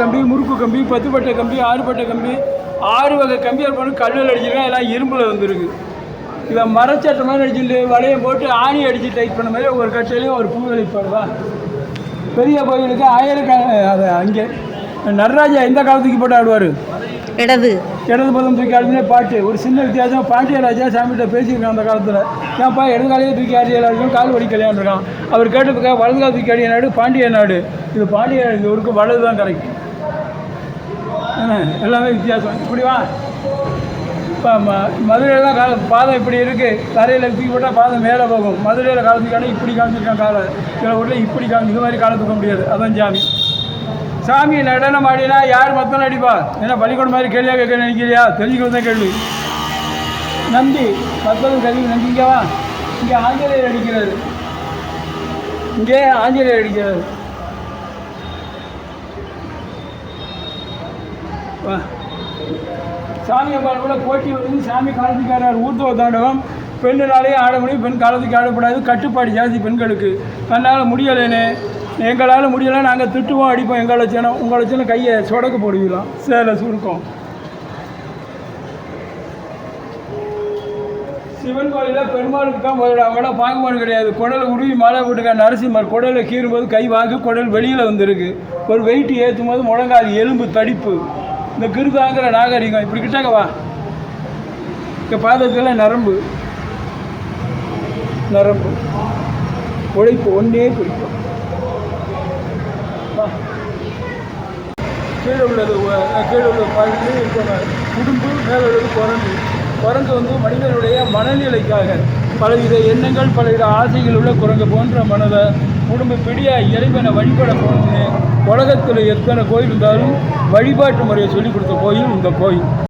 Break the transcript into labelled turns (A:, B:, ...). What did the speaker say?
A: கம்பி முறுக்கு கம்பி பத்துப்பட்டை கம்பி ஆறுபட்டை கம்பி ஆறு வகை கம்பி பண்ணி கல்லில் அடிச்சிருக்கேன் எல்லாம் இரும்பில் வந்துருக்கு. இதை மரச்சட்ட மாதிரி அடிச்சுட்டு வளையம் போட்டு ஆணி அடித்து டைட் பண்ண மாதிரி ஒரு கட்டையிலையும் ஒரு பூ வெளிப்பாடுவா பெரிய கோயிலுக்கு ஆயிரக்கண அது அங்கே. நடராஜா எந்த காலத்துக்கு போட்டு ஆடுவார்?
B: இடது.
A: இடது பதம் தூக்கி ஆடினே பாட்டு. ஒரு சின்ன வித்தியாசம். பாண்டியராஜா சாமிகிட்ட பேசியிருக்கான் அந்த காலத்தில். ஏன்ப்பா இடது காலையே தூக்கி ஆடியலாச்சும் கால் வலி கல்யாணம் இருக்கான் அவர் கேட்டதுக்காக வலது கால் தூக்கி ஆடிய நாடு பாண்டிய நாடு. இது பாண்டிய நாடு இந்த ஊருக்கு வலது தான் கிடைக்கும் என்ன எல்லாமே வித்தியாசம். இப்படி வா. இப்போ ம மதுரையெல்லாம் கால பாதம் இப்படி இருக்குது தரையில் தூக்கி போட்டால் பாதம் மேலே போகும். மதுரையில் காலத்துக்கான இப்படி காமிச்சிருக்கான் காலை. சில ஊரில் இப்படி காமி இந்த மாதிரி காலை தூக்க முடியாது. அதான் சாமி சாமி நடனம் ஆடினா யார் மொத்தம் அடிப்பா. ஏன்னா பள்ளிக்கூடம் மாதிரி கேள்வியாக கேட்க நினைக்கிறியா? தெரிஞ்சுக்கிறது தான் கேள்வி. நம்பி மத்ததும் கல்வி நம்பிங்கவா இங்கே ஆஞ்சநேயர் அடிக்கிறாரு. இங்கே ஆஞ்சநேயர் அடிக்கிறாரு. சாமி அம்பாள் கூட போட்டி வந்து சாமி காலத்துக்காரர் ஊர்த்துவ தாண்டவம் பெண்ணுனாலே ஆட முடியும் பெண் காலத்துக்கு ஆடக்கூடாது கட்டுப்பாடு ஜாஸ்தி பெண்களுக்கு. தன்னால் முடியலைன்னு எங்களால் முடியலை நாங்கள் திட்டுவோம் அடிப்போம். எங்களை லட்சணம் உங்கள் லட்சணம் கையை சொடக்கு போடுவீங்களாம் சேலை சுருக்கம். சிவன் கோயிலில் பெருமாளுக்கு தான் முதல்ல அவங்களாம் கிடையாது. குடலை உருவி மாலை போட்டுக்க நரசிம்மர் குடலை கீறும்போது கை வாங்கி குடல் வெளியில் வந்திருக்கு. ஒரு வெயிட் ஏற்றும் போது முழங்காது எலும்பு தடிப்பு. இந்த கிருதாங்கிற நாகரிகம் இப்படி கிட்டாங்க வா. இங்கே பாதத்தில் நரம்பு. நரம்பு. உழைப்பு ஒன்றே பிடிக்கும் வா. கீழே உள்ளது கீழே உள்ளது பாருங்க இருக்காங்க உடும்பு மேலே உள்ளது குரங்கு. குரங்கு வந்து மனிதனுடைய மனநிலைக்காக பலவித எண்ணங்கள் பலவித ஆசைகள் உள்ள குரங்கு போன்ற மனதை குடும்ப பிடியாக இறைவனை வழிபட போகணும்னு உலகத்தில் எத்தனை கோயில் இருந்தாலும் வழிபாட்டு முறையை சொல்லிக் கொடுத்த கோயில் இந்த கோயில்.